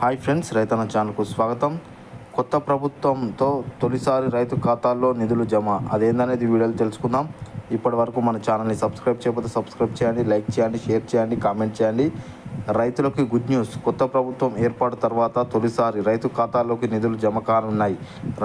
Hi friends రైతన్న ఛానల్కు స్వాగతం. కొత్త ప్రభుత్వంతో తొలిసారి రైతు ఖాతాల్లో నిధులు జమ. అదేందనేది వీడియోలో తెలుసుకుందాం. ఇప్పటి వరకు మన ఛానల్ని సబ్స్క్రైబ్ చేయకపోతే సబ్స్క్రైబ్ చేయండి లైక్ చేయండి షేర్ చేయండి కామెంట్ చేయండి. రైతులకి గుడ్ న్యూస్. కొత్త ప్రభుత్వం ఏర్పాటు తర్వాత తొలిసారి రైతు ఖాతాల్లోకి నిధులు జమ కానున్నాయి.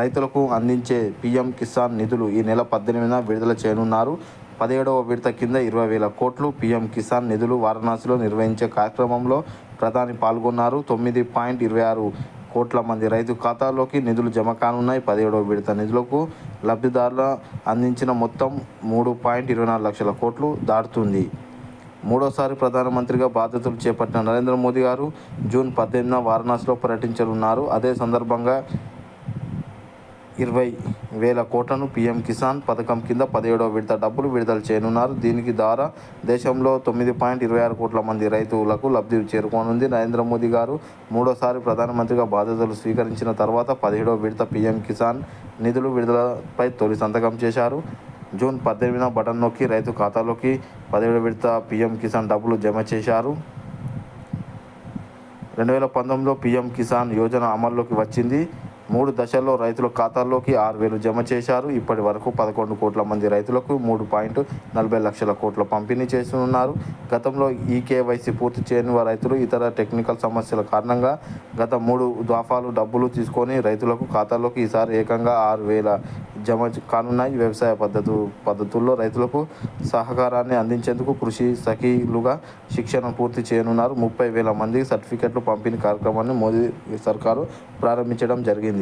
రైతులకు అందించే పీఎం కిసాన్ నిధులు ఈ నెల పద్దెనిమిదిన విడుదల చేయనున్నారు. పదిహేడవ విడత కింద ఇరవై వేల కోట్లు పీఎం కిసాన్ నిధులు వారణాసిలో నిర్వహించే కార్యక్రమంలో ప్రధాని పాల్గొన్నారు. తొమ్మిది పాయింట్ ఇరవై ఆరు కోట్ల మంది రైతు ఖాతాల్లోకి నిధులు జమ కానున్నాయి. పదిహేడవ విడత నిధులకు లబ్ధిదారుల అందించిన మొత్తం మూడు పాయింట్ ఇరవై నాలుగు లక్షల కోట్లు దాటుతుంది. మూడోసారి ప్రధానమంత్రిగా బాధ్యతలు చేపట్టిన నరేంద్ర మోదీ గారు జూన్ పద్దెనిమిదిన వారణాసిలో పర్యటించనున్నారు. అదే సందర్భంగా ఇరవై వేల కోట్లను పీఎం కిసాన్ పథకం కింద పదిహేడవ విడత డబ్బులు విడుదల చేయనున్నారు. దీనికి ద్వారా దేశంలో తొమ్మిది పాయింట్ ఇరవై ఆరు కోట్ల మంది రైతులకు లబ్ధి చేరుకోనుంది. నరేంద్ర మోదీ గారు మూడోసారి ప్రధానమంత్రిగా బాధ్యతలు స్వీకరించిన తర్వాత పదిహేడవ విడత పీఎం కిసాన్ నిధులు విడుదలపై తొలి సంతకం చేశారు. జూన్ పద్దెనిమిదిన బటన్ నొక్కి రైతు ఖాతాలోకి పదిహేడు విడత పీఎం కిసాన్ డబ్బులు జమ చేశారు. రెండు వేల పంతొమ్మిదిలో పీఎం కిసాన్ యోజన అమల్లోకి వచ్చింది. మూడు దశల్లో రైతుల ఖాతాల్లోకి ఆరు వేలు జమ చేశారు. ఇప్పటి వరకు పదకొండు కోట్ల మంది రైతులకు మూడు పాయింట్ నలభై లక్షల కోట్ల పంపిణీ చేస్తున్నారు. గతంలో ఈ కేవైసీ పూర్తి చేయని రైతులు ఇతర టెక్నికల్ సమస్యల కారణంగా గత మూడు దాఫాలు డబ్బులు తీసుకొని రైతులకు ఖాతాలోకి ఈసారి ఏకంగా ఆరు వేల జమ కానున్నాయి. వ్యవసాయ పద్ధతు పద్ధతుల్లో రైతులకు సహకారాన్ని అందించేందుకు కృషి సఖీలుగా శిక్షణ పూర్తి చేయనున్నారు. ముప్పై వేల మందికి సర్టిఫికెట్లు పంపిణీ కార్యక్రమాన్ని మోదీ సర్కారు ప్రారంభించడం జరిగింది.